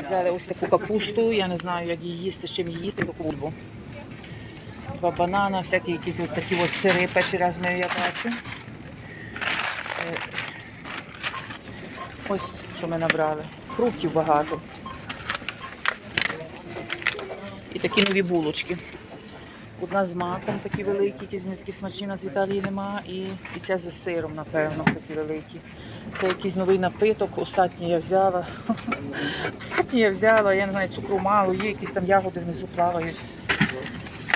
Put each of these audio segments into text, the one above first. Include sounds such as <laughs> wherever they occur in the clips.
Взяли ось таку капусту, я не знаю, як її їсти, з чим її їсти, таку бульбу. Два банана, всякі якісь от такі от сири, перший раз ми я бачу. Ось що ми набрали. Фруктів багато. І такі нові булочки. Одна з маком такі великі, якісь такі смачні, у нас в Італії нема. І, і ця з сиром, напевно, такі великі. Це якийсь новий напиток. Останній я взяла. <laughs> Останній я взяла, я не знаю, цукру мало, є якісь там ягоди внизу плавають.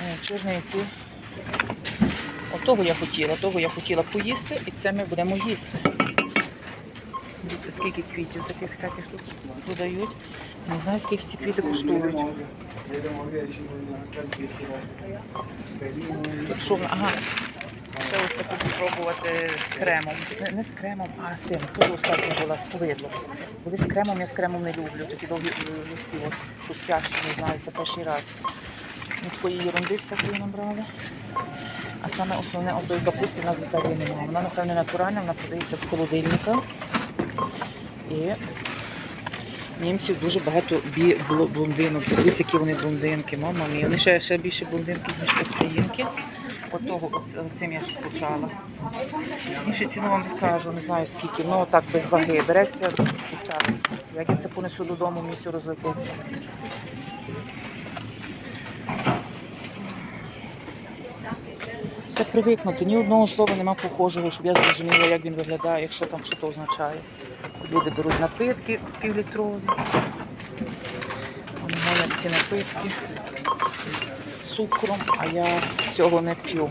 Е, Чорниці. Отого я хотіла, того я хотіла поїсти, і це ми будемо їсти. Дивіться, скільки квітів таких всяких тут продають. Не знаю, скільки ці квіти коштують. Ага. Це ось таку спробувати з кремом. Не, з кремом, а з тим. Теж остання була з повидлом. Коли з кремом, я з кремом не люблю. Такі довгі е, ці от хрустящі, не знаю, це перший раз. Ми такої ерунди всякої набрали. А саме основне отої капусти в нас в Італії немає. Вона, напевно, натуральна, вона продається з холодильника. І німців дуже багато бі бло- блондинок. Дивись, які вони блондинки, мама мія. Вони ще, ще більше блондинки, ніж українки. Отого, цим я ж. Пізніше ціну вам скажу, не знаю скільки, ну так без ваги. Береться і ставиться. Як я це понесу додому, мені все розлетиться. Та привикнути, ні одного слова нема похожого, щоб я зрозуміла, як він виглядає, якщо там що то означає. Люди беруть напитки півлітрові. Вони мають ці напитки з цукром, а я цього не п'ю.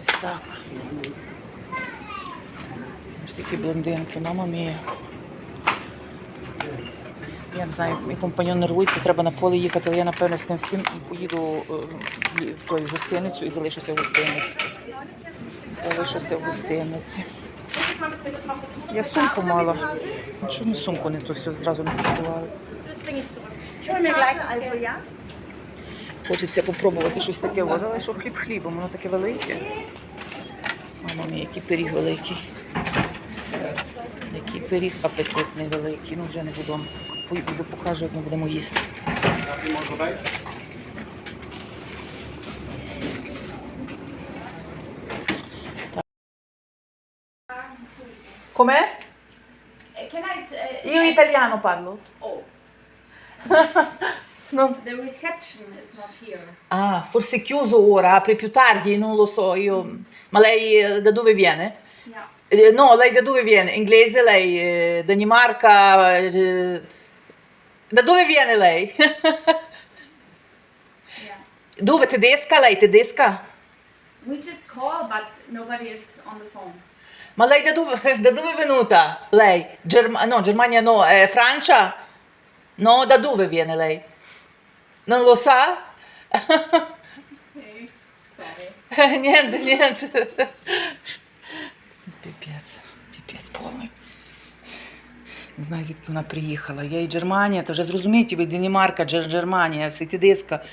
Ось так. Ось такі блондинки, мама мія. Я не знаю, мій компаньон нервується, треба на поле їхати, але я напевно з тим всім поїду е, в той гостиницю і залишуся в гостиниці. Залишуся в гостиниці. Я сумку мала. Чому сумку не то все зразу не спакували? Хочеться попробувати щось таке, але що хліб хлібом, воно таке велике. Мама мій, який пиріг великий. Який пиріг апетитний великий. Ну вже не буду. Буду покажу, як ми будемо їсти. Com'è? Uh, Can I? Uh, Io italiano parlo. Oh, <laughs> No. the reception is not here. Ah, forse è chiuso ora, apre più tardi, non lo so io. Ma lei eh, da dove viene? Yeah. Eh, No, lei da dove viene? Inglese lei? eh, Danimarca? eh, Da dove viene lei? <laughs> Yeah. Dove? Tedesca? Lei tedesca? We just call, but nobody is on the phone. Ma lei da dove, da dove è venuta? Lei? Germ- no, Germania no, eh, Francia? No, da dove viene lei? Non lo sa? Sorry. Niente, niente. Піпець, піпець повний. Не знаю, звідки вона приїхала. Я і Германія, та вже зрозумієте, ви Дінімарка, Джер- Германія, це.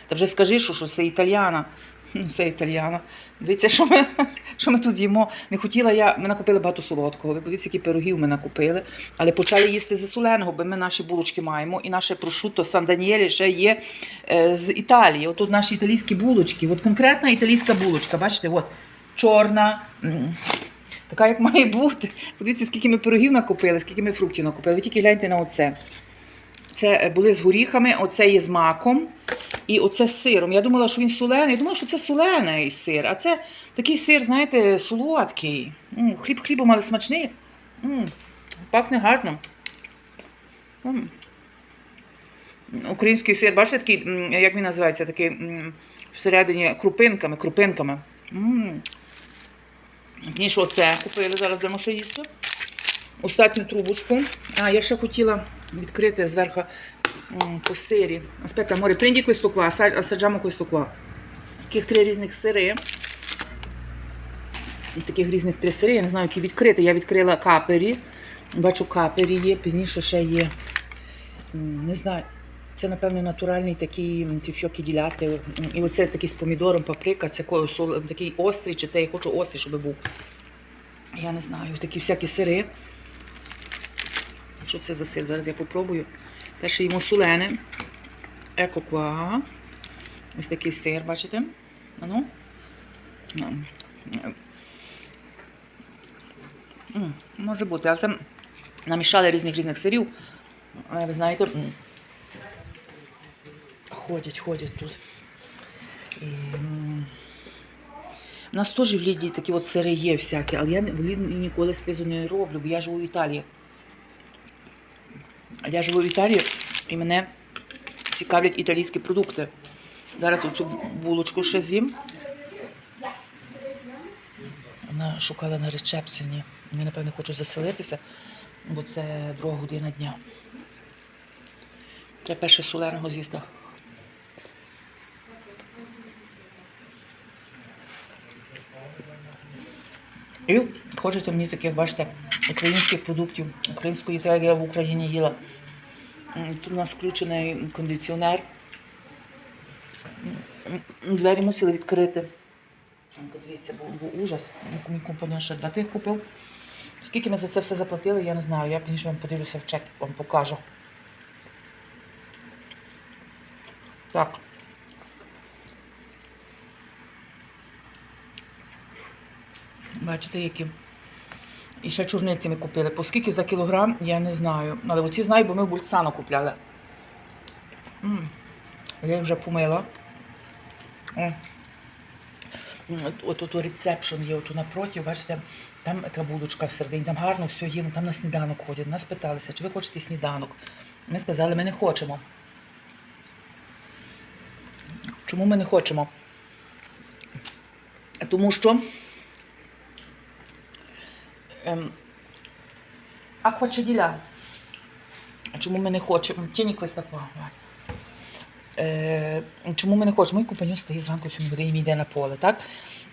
Та вже скажи, що, що це італіана. <laughs> Ну, це італіана. Дивіться, що ми, <laughs> що ми тут їмо. Не хотіла я, ми накупили багато солодкого. Ви подивіться, які пирогів ми накупили. Але почали їсти зі соленого, бо ми наші булочки маємо. І наше прошутто Сан Даніелі ще є е, з Італії. От тут наші італійські булочки. От конкретна італійська булочка. Бачите, от чорна. Така, як має бути. Подивіться, скільки ми пирогів накупили, скільки ми фруктів накупили. Ви тільки гляньте на оце. Це е, були з горіхами, оце є з маком, і оце з сиром. Я думала, що він солений. Я думала, що це солений сир. А це такий сир, знаєте, солодкий. М, Хліб хлібом, але смачний. М, Пахне гарно. М. Український сир, бачите, такий, як він називається, такий всередині крупинками, крупинками. Ніж оце купили, зараз ще їсти. Остатню трубочку. А, я ще хотіла відкрити зверху по сирі. Аспetta, amore, prendi questo qua, assa- assaggiamo questo qua. Таких три різних сири. І Таких різних три сири, я не знаю, які відкрити. Я відкрила капері. Бачу, капері є, пізніше ще є. Не знаю. Це, напевно, натуральний такий фьокі діляти. І оце такий з помідором, паприка, це такий острий, чи те я хочу острий, щоб був. Я не знаю, такі всякі сири. Що це за сир? Зараз я попробую. Перше йому солене. Еко ква. Ось такий сир, бачите? Ану. Може бути, але це намішали різних різних сирів. Ви знаєте, ходять, ходять тут. У нас теж в Лідії такі от сири є всякі, але я в Лідії ніколи спизу не роблю, бо я живу в Італії. Я живу в Італії і мене цікавлять італійські продукти. Зараз оцю булочку ще з'їм. Вона шукала на рецепціні. Вони, напевно, хочуть заселитися, бо це друга година дня. Треба перше соленого з'їсти. І хочеться мені таких, бачите, українських продуктів, української як я в Україні їла. Тут у нас включений кондиціонер. Двері мусили відкрити. Був, був ужас. Мій компаньон ще два тих купив. Скільки ми за це все заплатили, я не знаю. Я пізніше вам подивлюся в чек, вам покажу. Так. Бачите, які. І ще чорниці ми купили. По скільки за кілограм, я не знаю. Але оці знаю, бо ми в купляли. м Я їх вже помила. О. М, От, от, от, рецепшн є отут напроти, бачите, там та булочка всередині, там гарно все є, ну, там на сніданок ходять. Нас питалися, чи ви хочете сніданок. Ми сказали, ми не хочемо. Чому ми не хочемо? Тому що ем, acqua c'è di là. Чому ми не хочемо? Questa qua. guarda. Е, чому ми не хочемо? Мій компаньон стоїть зранку сьогодні і йде на поле, так?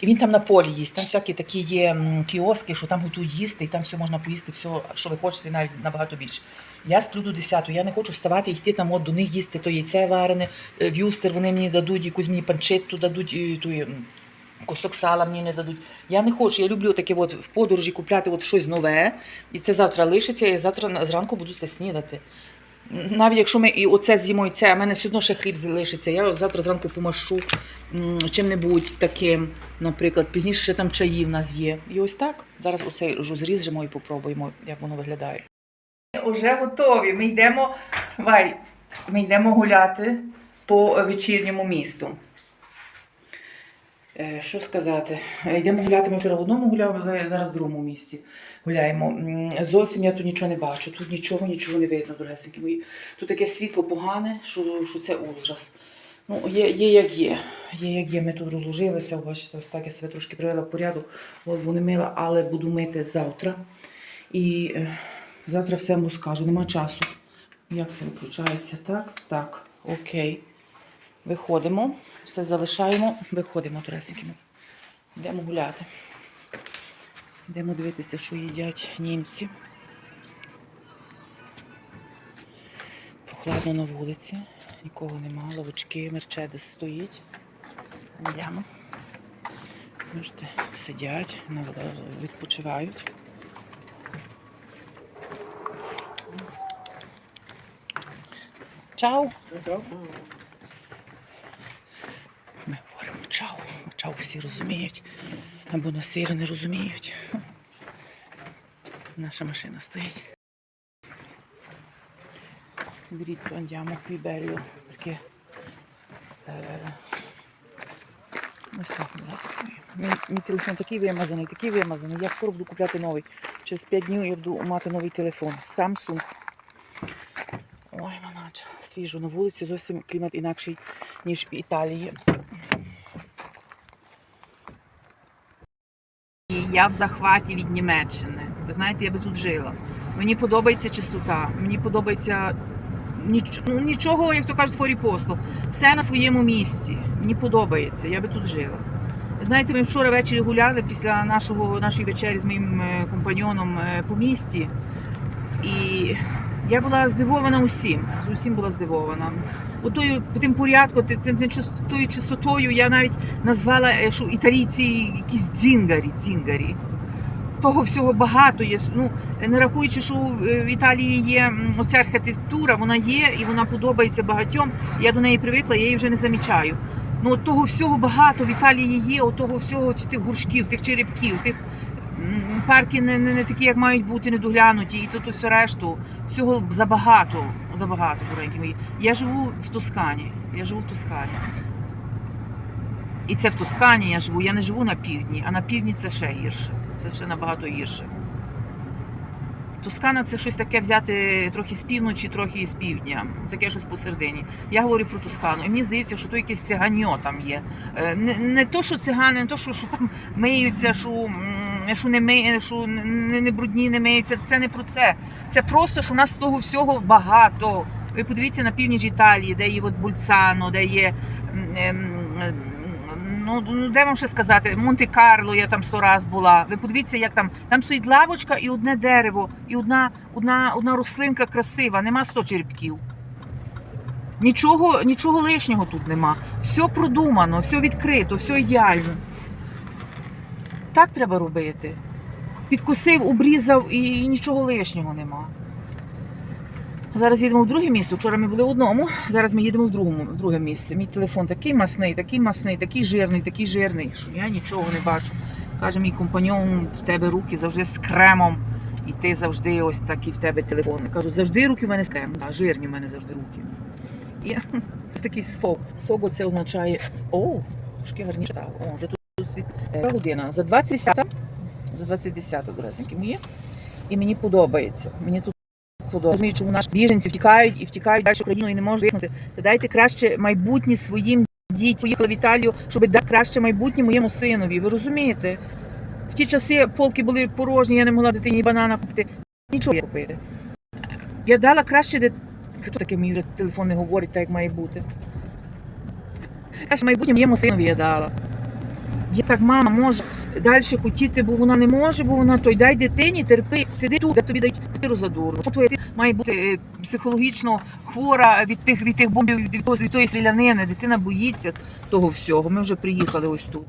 І він там на полі їсть. Там всякі такі є кіоски, що там готують їсти, і там все можна поїсти, все, що ви хочете, навіть набагато більше. Я сплю до 10, я не хочу вставати і йти там от до них їсти, то яйце варене, в'юстер вони мені дадуть, якусь мені панчетту дадуть, ту, кусок сала мені не дадуть. Я не хочу, я люблю таке от в подорожі купляти от щось нове, і це завтра лишиться, і завтра зранку буду це снідати. Навіть якщо ми і оце з'їмо, і це, а в мене все одно ще хліб залишиться. Я завтра зранку помашу чим-небудь таким, наприклад, пізніше ще там чаї в нас є. І ось так. Зараз оцей розріжемо і попробуємо, як воно виглядає. Уже готові. Ми йдемо, Вай, ми йдемо гуляти по вечірньому місту. Е, Що сказати? Е, Йдемо гуляти. Ми вчора в одному гуляли, але зараз в другому місці гуляємо. Зовсім я тут нічого не бачу. Тут нічого, нічого не видно, дорогесенькі мої. Тут таке світло погане, що, що це ужас. Ну, є, є як є. Є як є. Ми тут розложилися. Бачите, ось так я себе трошки привела в порядок. Голову не мила, але буду мити завтра. І е, завтра все вам розкажу. Нема часу. Як це виключається? Так, так, окей. Виходимо, все залишаємо, виходимо туресиками. Йдемо гуляти. Йдемо дивитися, що їдять німці. Прохладно на вулиці, нікого нема, ловочки, мерчедес стоїть. Йдемо. Бачите, сидять, відпочивають. Чао! Ми чао. Чао всі розуміють. Або на сири не розуміють. Наша машина стоїть. Andiamo qui bello perché eh, ось так, ласка. Мій, мій телефон такий вимазаний, такий вимазаний. Я скоро буду купляти новий. Через 5 днів я буду мати новий телефон. Samsung. Ой, манача, свіжо на вулиці, зовсім клімат інакший, ніж в Італії. І я в захваті від Німеччини. Ви знаєте, я би тут жила. Мені подобається чистота, мені подобається ніч... ну, нічого, як то кажуть, форі-посту. Все на своєму місці. Мені подобається, я би тут жила. Знаєте, ми вчора ввечері гуляли після нашого, нашої вечері з моїм е, компаньйоном е, по місті. І Я була здивована усім. З усім була здивована. Отою тим порядку, тою чистотою я навіть назвала, е, що італійці якісь дзінгарі, дзінгарі. Того всього багато є. Ну, не рахуючи, що в в Італії є оця архітектура, вона є і вона подобається багатьом. Я до неї привикла, я її вже не замічаю. Ну, того всього багато в Італії є, того всього тих гуршків, тих черепків, тих парки не, не, не такі, як мають бути, недоглянуті, і тут все решту. Всього забагато, забагато, дорогенькі мої. Я живу в Тоскані. Я живу в Тоскані. І це в Тоскані я живу. Я не живу на півдні, а на півдні це ще гірше. Це ще набагато гірше. Тоскана це щось таке взяти трохи з півночі, трохи з півдня. Таке щось посередині. Я говорю про Тоскану. І мені здається, що то якесь циганьо там є. Е, Не, не то, що цигани, не то, що, що там миються, що, м, що не миє, що не, не брудні, не миються. Це не про це. Це просто, що у нас того всього багато. Ви подивіться на північ Італії, де є от Бульцано, де є. ем, Ну, ну де вам ще сказати? Монте-Карло, я там сто раз була. Ви подивіться, як там. Там стоїть лавочка і одне дерево, і одна, одна, одна рослинка красива, нема сто черепків. Нічого, нічого лишнього тут нема. Все продумано, все відкрито, все ідеально. Так треба робити. Підкосив, обрізав і нічого лишнього нема. Зараз їдемо в друге місто. Вчора ми були в одному, зараз ми їдемо в другому, в друге місце. Мій телефон такий масний, такий масний, такий жирний, такий жирний, що я нічого не бачу. Каже мій компаньон, в тебе руки завжди з кремом. І ти завжди ось такий в тебе телефон. Кажу, завжди руки в мене з кремом. А жирні в мене завжди руки. І <laughs> це такий сфог. Сфог це означає. О, трошки гарніше світ. Е, година. За 20 за 20 дорогенькі мої. І мені подобається. Мені тут подобається. Розумію, чому наші біженці втікають і втікають далі Україну і не можуть виїхати. Та дайте краще майбутнє своїм дітям. Поїхали в Італію, щоб дати краще майбутнє моєму синові. Ви розумієте? В ті часи полки були порожні, я не могла дитині банана купити. Нічого я купити. Я дала краще де. Хто таке мій вже телефон не говорить, так як має бути. Краще майбутнє моєму синові я дала. Я так, мама може далі хотіти, бо вона не може, бо вона той дай дитині, терпи, сиди тут, де тобі дають тиру за дуру. Що твоя має бути е, психологічно хвора від тих від тих бомбів, від, від тої стрілянини. Дитина боїться того всього. Ми вже приїхали ось тут.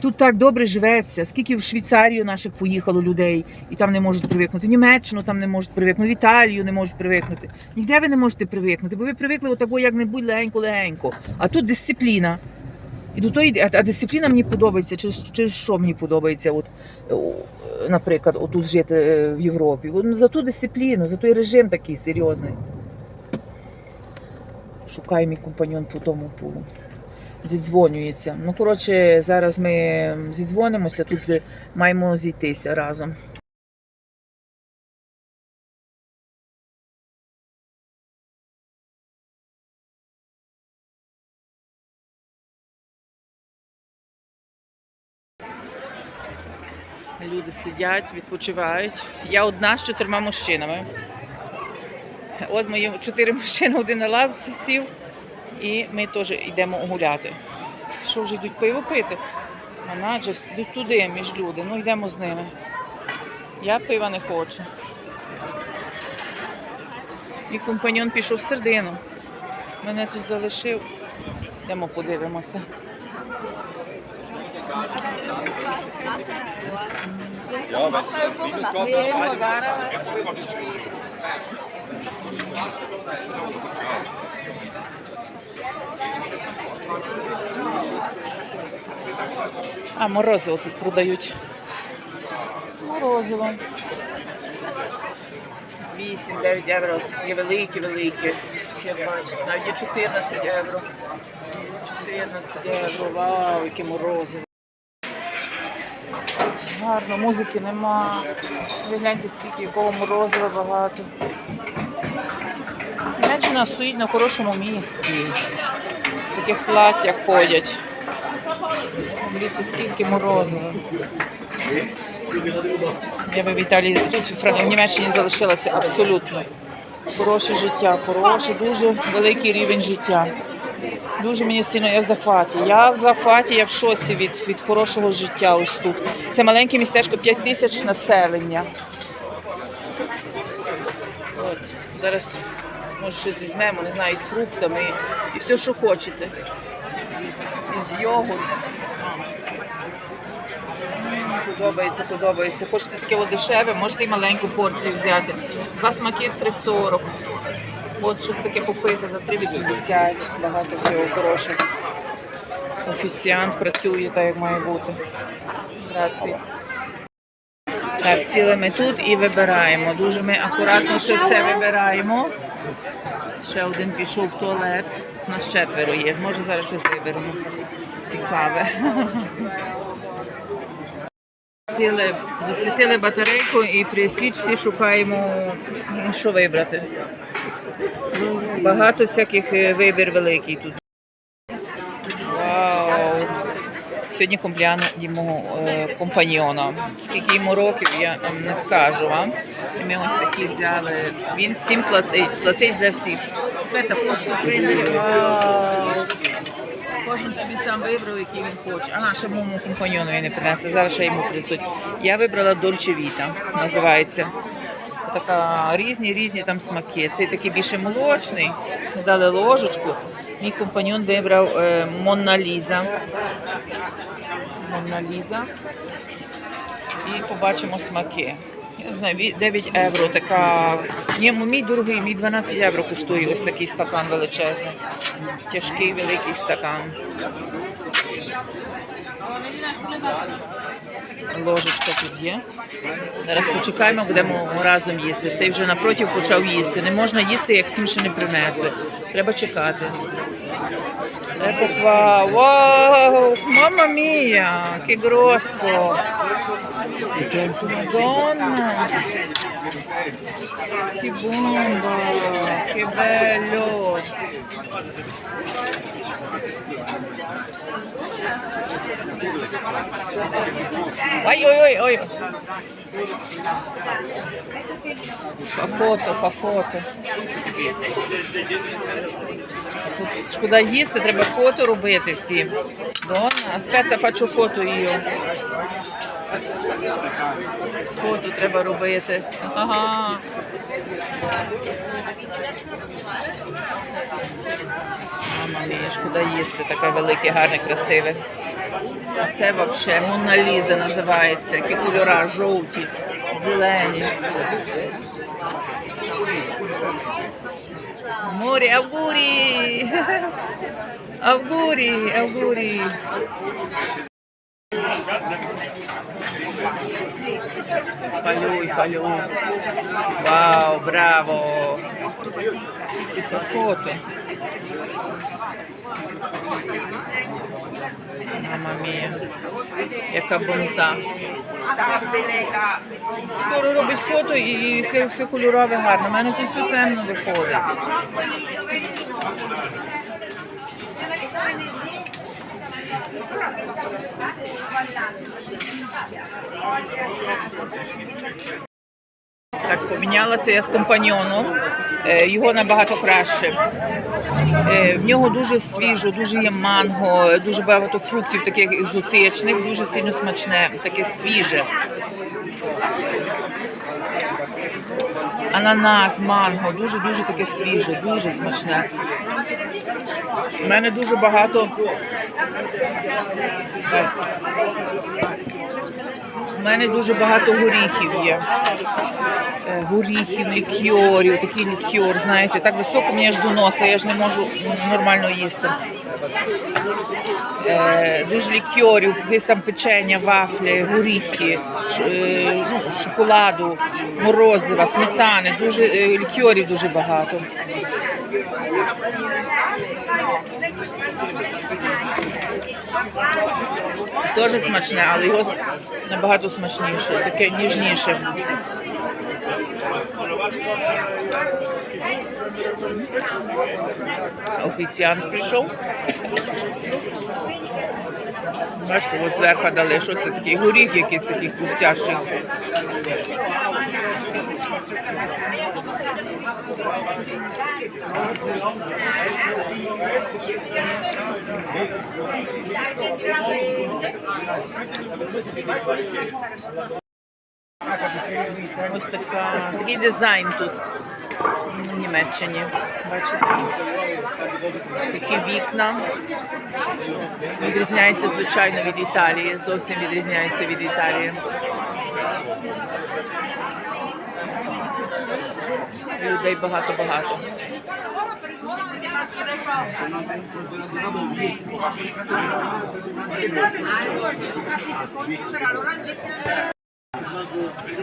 Тут так добре живеться. Скільки в Швейцарію наших поїхало людей, і там не можуть привикнути. Німеччину там не можуть привикнути, в Італію не можуть привикнути. Ніде ви не можете привикнути, бо ви привикли отако як-небудь легенько-легенько. А тут дисципліна. І до тої, а, а дисципліна мені подобається, чи, чи що мені подобається, от, наприклад, отут жити е, в Європі. Ну, за ту дисципліну, за той режим такий серйозний. Шукає мій компаньон по тому по зідзвонюється. Ну, коротше, зараз ми зідзвонимося, тут маємо зійтися разом. Сидять, відпочивають. Я одна з чотирма мужчинами. От мої чотири мужчини, один на лавці сів, і ми теж йдемо гуляти. Що вже йдуть пиво пити? Манаджер йдуть туди між люди. Ну йдемо з ними. Я пива не хочу. Мій компаньон пішов в середину. Мене тут залишив. Йдемо подивимося. А, морозиво тут продають. Морозиво. 8-9 євро. Є великі, великі. Я бачу, навіть є 14 євро. 14 євро. Вау, яке морозиво. Гарно, музики нема. Ви гляньте, скільки якого морозива багато. Німеччина стоїть на хорошому місці. В таких платтях ходять. Дивіться, скільки морозива. Я би в Італії тут в Німеччині залишилася абсолютно. Хороше життя, хороше, дуже великий рівень життя. Дуже мені сильно я в захваті. Я в захваті, я в шоці від, від хорошого життя ось тут. Це маленьке містечко 5 тисяч населення. От. Зараз може щось візьмемо, не знаю, із фруктами і все, що хочете. Із йогурт. Подобається, подобається. Хочете таке дешеве, можете і маленьку порцію взяти. Два смаки 3,40. От щось таке попити за 3,80. Багато всього хорошого. Офіціант працює так, як має бути. Грації. Так, сіли ми тут і вибираємо. Дуже ми акуратно це все вибираємо. Ще один пішов в туалет. Нас четверо є. Може зараз щось виберемо. Цікаве. Засвітили, засвітили батарейку і при свічці шукаємо, ну, що вибрати. Багато всяких е, вибір великий тут. Вау! Сьогодні комплян мого е, компаньйона. Скільки йому років, я не скажу вам. Ми ось такі взяли. Він всім платить, платить за всіх. Спета просто френдлі. Вау! Кожен собі сам вибрав, який він хоче. Ага, ще моєму компаньйону не принесе. Зараз ще йому принесуть. Я вибрала Dolce Vita, називається. Така різні різні там смаки. Цей такий більше молочний. Дали ложечку. Мій компаньон вибрав е, Монна Ліза. Монна І побачимо смаки. Я не знаю, 9 євро така. Ні, мій дорогий, мій 12 євро коштує ось такий стакан величезний. Тяжкий великий стакан. Ложечка тут є. Зараз почекаємо, будемо разом їсти. Цей вже напротив почав їсти. Не можна їсти, як всім ще не принесли. Треба чекати. Ecco qua, wow, mamma mia, che grosso! Madonna! Che bomba, che bello! Oi, oi, oi, oi! Fa foto, fa foto. Тут шкода їсти, треба фото робити всім. Донна, аспetta, faccio фото її. Фото треба робити. Ага. Мама мія, шкода їсти, таке велике, гарне, красиве. Це взагалі Монна Ліза називається. Які кольора жовті, зелені. Море, авгурі! Авгурі, авгурі. Фалюй, фалюй. Вау, браво. Si fa foto. Mamma mia, яка бонта. Скоро робить фото і все, все кольорове гарно. У мене тут все темно виходить. Так, помінялася я з компаньйоном. Е, Його набагато краще. Е, В нього дуже свіжо, дуже є манго, дуже багато фруктів, таких екзотичних, дуже сильно смачне, таке свіже. Ананас, манго, дуже-дуже таке свіже, дуже смачне. У мене дуже багато. У мене дуже багато горіхів є. Горіхів, лікьорів, такий лікьор, знаєте, так високо мені аж до носа, я ж не можу нормально їсти. Е, дуже лікьорів, якісь там печення, вафлі, горіхи, е, ну, шоколаду, морозива, сметани, дуже е, лікьорів дуже багато. Дуже смачне, але його набагато смачніше, таке ніжніше. Офіціант прийшов. Бачите, от зверху дали, що це такий горіх якийсь такий хрустящий. Ось така, такий дизайн тут. Німеччині. Бачите? Такі вікна. Відрізняється, звичайно, від Італії. Зовсім відрізняється від Італії. Людей багато-багато.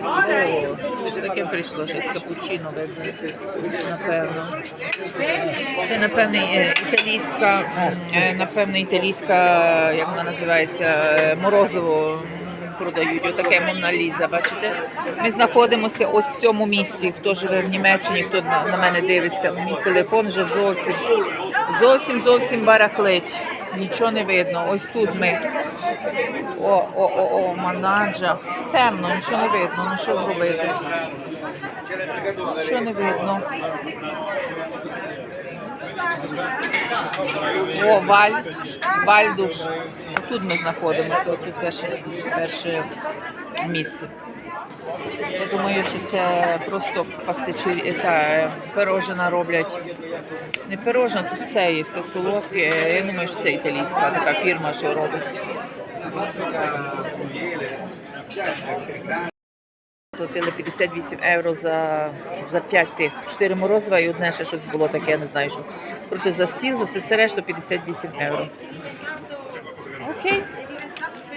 О, таке прийшло? Щось капучино випити, напевно. Це, напевне, е, італійська, е, напевне, італійська, як вона називається, е, морозиво продають. Отаке Мона Ліза, бачите? Ми знаходимося ось в цьому місці. Хто живе в Німеччині, хто на мене дивиться. Мій телефон вже зовсім, зовсім, зовсім барахлить. Нічого не видно. Ось тут ми. О, о, о, о, манаджа. Темно, нічого не видно. Ну що зробити? Нічого не видно. О, Валь, Вальдуш. Тут ми знаходимося, тут перше, перше місце. Я думаю, що це просто пастичі, та е, пирожина роблять. Не пирожина, тут все є, все солодке. Я думаю, що це італійська така фірма, що робить. Платили 58 євро за, за 5 тих. 4 морозива і одне ще щось було таке, я не знаю що. Коротше, за стіл, за це все решту 58 євро. Окей.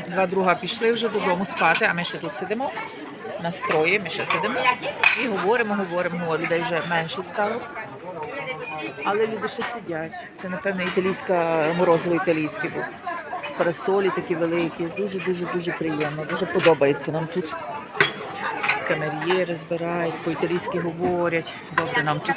Два друга пішли вже додому спати, а ми ще тут сидимо. Настрої, ми ще сидимо і говоримо, говоримо, говоримо. Людей вже менше стало. Але люди ще сидять. Це, напевно, італійська морозиво італійське був. Парасолі такі великі. Дуже, дуже, дуже приємно. Дуже подобається нам тут. Камер'єри збирають, по-італійськи говорять. Добре нам тут.